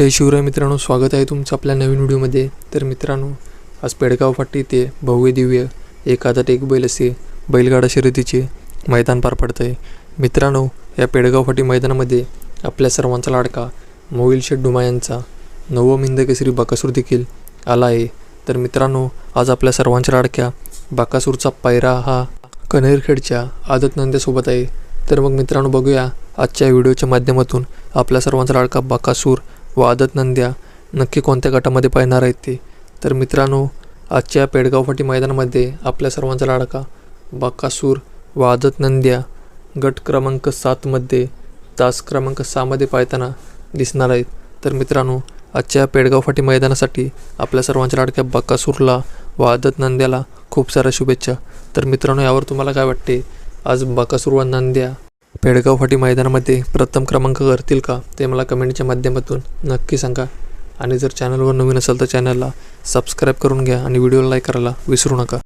जय शिवराय मित्रांनो स्वागत आहे तुमचं आपल्या नवीन व्हिडिओमध्ये. तर मित्रांनो आज पेडगाव फाटी ते भव्य दिव्य एक आदात एक बैल असे बैलगाडा शर्यतीचे मैदान पार पडतं आहे मित्रांनो या पेडगाव फाटी मैदानामध्ये आपल्या सर्वांचा लाडका मोविल शेठ डुमा यांचा नवम हिंदकेसरी बाकासूर देखील आला आहे. तर मित्रांनो आज आपल्या सर्वांच्या लाडक्या बाकासूरचा पायरा हा कनेरखेडच्या आदत नंद्यासोबत आहे. तर मग मित्रांनो बघूया आजच्या व्हिडिओच्या माध्यमातून आपल्या सर्वांचा लाडका बाकासूर व आदत नंद्या नक्की कोणत्या गटामध्ये पाहणार आहेत ते? तर मित्रांनो आजच्या पेडगाव फाटी मैदानामध्ये आपल्या सर्वांचा लाडका बाकासूर व आदत नंद्या गट क्रमांक सातमध्ये तास क्रमांक सहामध्ये पाहताना दिसणार आहेत. तर मित्रांनो आजच्या पेडगाव फाटी मैदानासाठी आपल्या सर्वांच्या लाडक्या बकासूरला व आदत नंद्याला खूप साऱ्या शुभेच्छा. तर मित्रांनो यावर तुम्हाला काय वाटते? आज बकासूर व नंद्या पेडगाव फाटी मैदानामध्ये प्रथम क्रमांक करतील का ते मला कमेंटच्या माध्यमातून नक्की सांगा. आणि जर चॅनलवर नवीन असेल तर चॅनलला सबस्क्राईब करून घ्या आणि व्हिडिओला लाईक करायला विसरू नका.